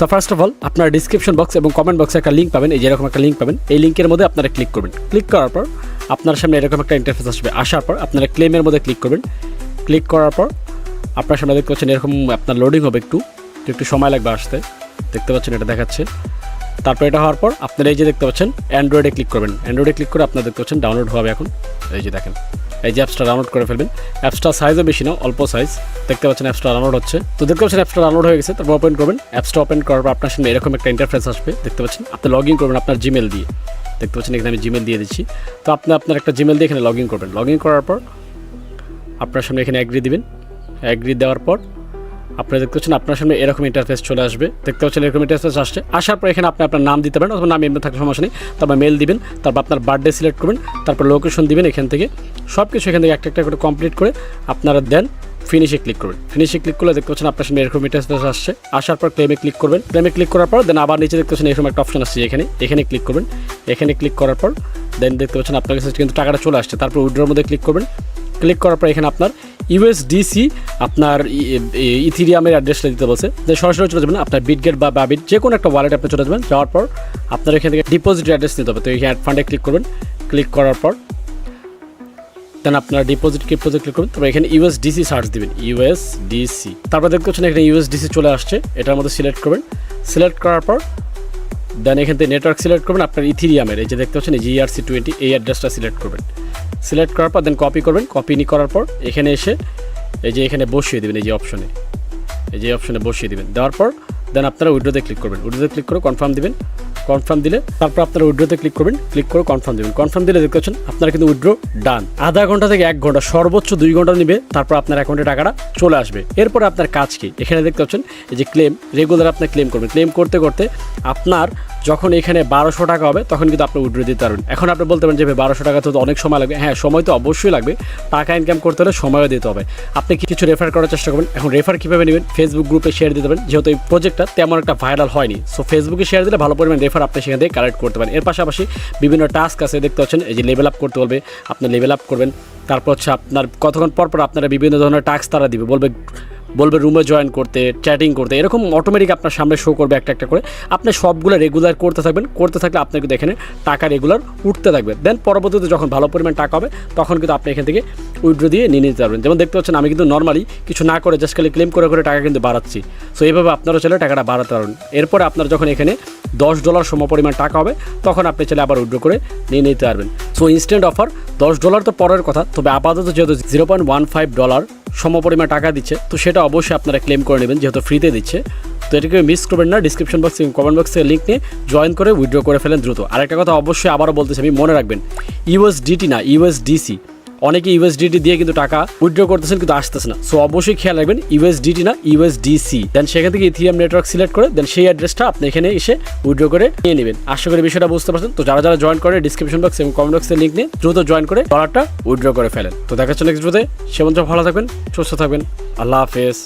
So first of all আপনার description box এবং comment বক্সে একটা লিঙ্ক পাবেন। এই যেরকম একটা লিঙ্ক পাবেন। এই লিঙ্কের মধ্যে আপনারা ক্লিক করবেন। ক্লিক করার পর আপনার সামনে এরকম একটা ইন্টারফেস আসবে। আসার পর আপনারা ক্লেমের মধ্যে ক্লিক করবেন। ক্লিক করার পর আপনার সামনে দেখতে পাচ্ছেন এরকম আপনার লোডিং হবে একটু। একটু সময় লাগবে আসতে। দেখতে পাচ্ছেন এটা দেখাচ্ছে। তারপর এটা হওয়ার পর আপনারা এই যে দেখতে পাচ্ছেন অ্যান্ড্রয়েডে ক্লিক করবেন। অ্যান্ড্রয়েডে ক্লিক করে আপনারা দেখতে পাচ্ছেন ডাউনলোড হবে এখন। এই যে দেখেন। এই যে অ্যাপসটা ডাউনলোড করে ফেলবেন। অ্যাপসটা সাইজও বেশি না, অল্প সাইজ দেখতে পাচ্ছেন অ্যাপসটা ডাউনলোড হচ্ছে। তো দেখতে পাচ্ছেন অ্যাপসটা ডাউনলোড হয়ে গেছে, তারপর ওপেন করবেন। অ্যাপসটা ওপেন করার পর আপনার সামনে এরকম একটা ইন্টারফেস আসবে, দেখতে পাচ্ছেন। আপনি লগ ইন করবেন আপনার জিমেল দিয়ে। দেখতে পাচ্ছেন এখানে আমি জিমেল দিয়ে দিচ্ছি। তো আপনি আপনার একটা জিমেল দিয়ে এখানে লগ ইন করবেন। লগ ইন করার পর আপনার সামনে এখানে অ্যাগ্রি দিবেন। অ্যাগ্রি দেওয়ার পর আপনারা দেখতে পাচ্ছেন, আপনার সামনে এরকম ইন্টারফেস চলে আসবে। দেখতে পাচ্ছেন, এরকম ইন্টারফেস আসছে। আসার পর এখানে আপনি আপনার নাম দিতে পারেন অথবা নাম এমনি থাকার সমস্যা নেই। তারপর মেল দিবেন, তারপর আপনার বার্থডে সিলেক্ট করবেন, তারপর লোকেশন দিবেন এখান থেকে। সব কিছু এখান থেকে একটা একটা করে কমপ্লিট করে আপনারা দেন ফিনিশে ক্লিক করবেন। ফিনিশে ক্লিক করলে দেখতে পাচ্ছেন আপনার সামনে এরকম ইন্টারফেস আসছে। আসার পর ক্লেমে ক্লিক করবেন। ক্লেমে ক্লিক করার পর দেন আবার নিচে দেখতে পাচ্ছেন এরকম একটা অপশন আসছে এখানে। এখানে ক্লিক করবেন। এখানে ক্লিক করার পর দেন দেখতে পাচ্ছেন আপনার কাছে কিন্তু টাকাটা চলে আসছে। তারপর উইড্রোর মধ্যে ক্লিক করবেন। ক্লিক করার পর এখানে আপনার ইউএসডিসি আপনার ইথিরিয়ামের অ্যাড্রেসটা দিতে বলছে। যে সরাসরি চলে যাবেন আপনার বিটগেট বা বাবিট যে কোনো একটা ওয়ালেট আপনি চলে যাবেন। যাওয়ার পর আপনার এখান থেকে ডিপোজিট অ্যাড্রেস নিতে হবে। তো অ্যাড ফান্ডে ক্লিক করবেন। ক্লিক করার পর দেন আপনার ডিপোজিট ক্রিপ্টোতে ক্লিক করবেন। তারপর এখানে ইউএসডিসি সার্চ দিবেন। ইউএসডিসি। তারপর দেখতে পাচ্ছেন এখানে ইউএসডিসি চলে আসছে। এটার মধ্যে সিলেক্ট করবেন। সিলেক্ট করার পর দেন এখান থেকে নেটওয়ার্ক সিলেক্ট করবেন। আপনার ইথিরিয়ামের, এই যে দেখতে পাচ্ছেন, এই জিআরসি টোয়েন্টি এই অ্যাড্রেসটা সিলেক্ট করবেন। সিলেক্ট করার পর দেন কপি করবেন। কপি নি করার পর, এখানে এসে এই যে এখানে বসিয়ে দেবেন, এই যে অপশনে এই যে অপশনে বসিয়ে দেবেন। দেওয়ার পর দেন আপনারা উইড্রোতে ক্লিক করবেন। উইড্রোতে ক্লিক করে কনফার্ম দিবেন। কনফার্ম দিলে তারপর আপনারা উইড্রোতে ক্লিক করবেন। ক্লিক করে কনফার্ম দিবেন। কনফার্ম দিলে দেখতে পাচ্ছেন, আপনারা কিন্তু উইড্রো ডান আধা ঘণ্টা থেকে এক ঘণ্টা, সর্বোচ্চ দুই ঘণ্টা নেবে, তারপর আপনার অ্যাকাউন্টে টাকাটা চলে আসবে। এরপর আপনার কাজ কি? এখানে দেখতে পাচ্ছেন, এই যে ক্লেম রেগুলার আপনি ক্লেম করবেন। ক্লেম করতে করতে আপনার যখন এখানে বারোশো টাকা হবে, তখন কিন্তু আপনি উইড্রো দিতে পারবেন। এখন আপনি বলতে পারেন যে, ভাই, বারোশো টাকা তো অনেক সময় লাগবে। হ্যাঁ সময় তো অবশ্যই লাগবে। টাকা ইনকাম করতে হলে সময়ও দিতে হবে। আপনি কিছু রেফার করার চেষ্টা করবেন। এখন রেফার কীভাবে নেবেন? ফেসবুক গ্রুপে শেয়ার দিতে পারেন। যেহেতু এই প্রজেক্টটা তেমন একটা ভাইরাল হয়নি। সো ফেসবুকে শেয়ার দিলে ভালো পরিমাণ রেফার আপনি সেখান থেকে কালেক্ট করতে পারেন। এর পাশাপাশি বিভিন্ন টাস্ক আছে, দেখতে পাচ্ছেন, এই যে লেভেল আপ করতে বলবে, আপনি লেভেল আপ করবেন। তারপর হচ্ছে আপনার কতক্ষণ পর পর আপনারা বিভিন্ন ধরনের টাস্ক তারা দিবে। বলবে বলবে রুমে জয়েন করতে চ্যাটিং করতে, এরকম অটোমেটিক আপনার সামনে শো করবে একটা একটা করে। আপনি সবগুলো রেগুলার করতে থাকবেন, করতে থাকলে আপনার কিন্তু এখানে টাকা রেগুলার উঠতে থাকবে। দেন পরবর্তীতে যখন ভালো পরিমাণ টাকা হবে, তখন কিন্তু আপনি এখান থেকে উইড্রো দিয়ে নিয়ে নিতে পারবেন। যেমন দেখতে পাচ্ছেন, আমি কিন্তু নর্মালি কিছু না করে জাস্ট খালি ক্লেম করে করে টাকা কিন্তু বাড়াচ্ছি। সো এইভাবে আপনারও চলে টাকাটা বাড়াতে পারবেন এরপরে আপনার যখন এখানে দশ ডলার সম পরিমাণ টাকা হবে, তখন আপনি চলে আবার উইড্রো করে নিয়ে নিতে পারবেন। সো ইনস্ট্যান্ট অফার দশ ডলার তো পরের কথা, তবে আপাতত যেহেতু zero point one five dollar সমপরিমাণ টাকা দিচ্ছে, তো সেটা অবশ্যই আপনারা ক্লেম করে নেবেন, যেহেতু ফ্রিতে দিচ্ছে। তো এটাকে মিস করবেন না ডিসক্রিপশন বক্স এবং কমেন্ট বক্সে লিঙ্ক নিয়ে জয়েন করে উইড্রো করে ফেলেন দ্রুত। আরেকটা কথা অবশ্যই আবারও বলতেছি আমি মনে রাখবেন ইউএসডিটি না ইউএসডিসি অনেকে ইউএসডিটি দিয়ে কিন্তু টাকা উইথড্র করতেছেন, কিন্তু আসতেছে না। সো অবশ্যই খেয়াল রাখবেন ইউএসডিটি না ইউএসডিসি দেন সেখান থেকে ইথিরিয়াম নেটওয়ার্ক সিলেক্ট করে দেন সেই অ্যাড্রেসটা আপনি এখানে এসে উইথড্র করে নিয়ে নেবেন। আশা করি বিষয়টা বুঝতে পারছেন। তো যারা যারা জয়েন করে ডিসক্রিপশন বক্স এবং কমেন্ট বক্সের লিঙ্ক নিয়ে দ্রুত জয়েন করে ডলারটা উইথড্র করে ফেলেন। তো দেখা হচ্ছে নেক্সট ভিডিওতে সেমন্ত ভালো থাকবেন, সুস্থ থাকবেন। আল্লাহ হাফেজ।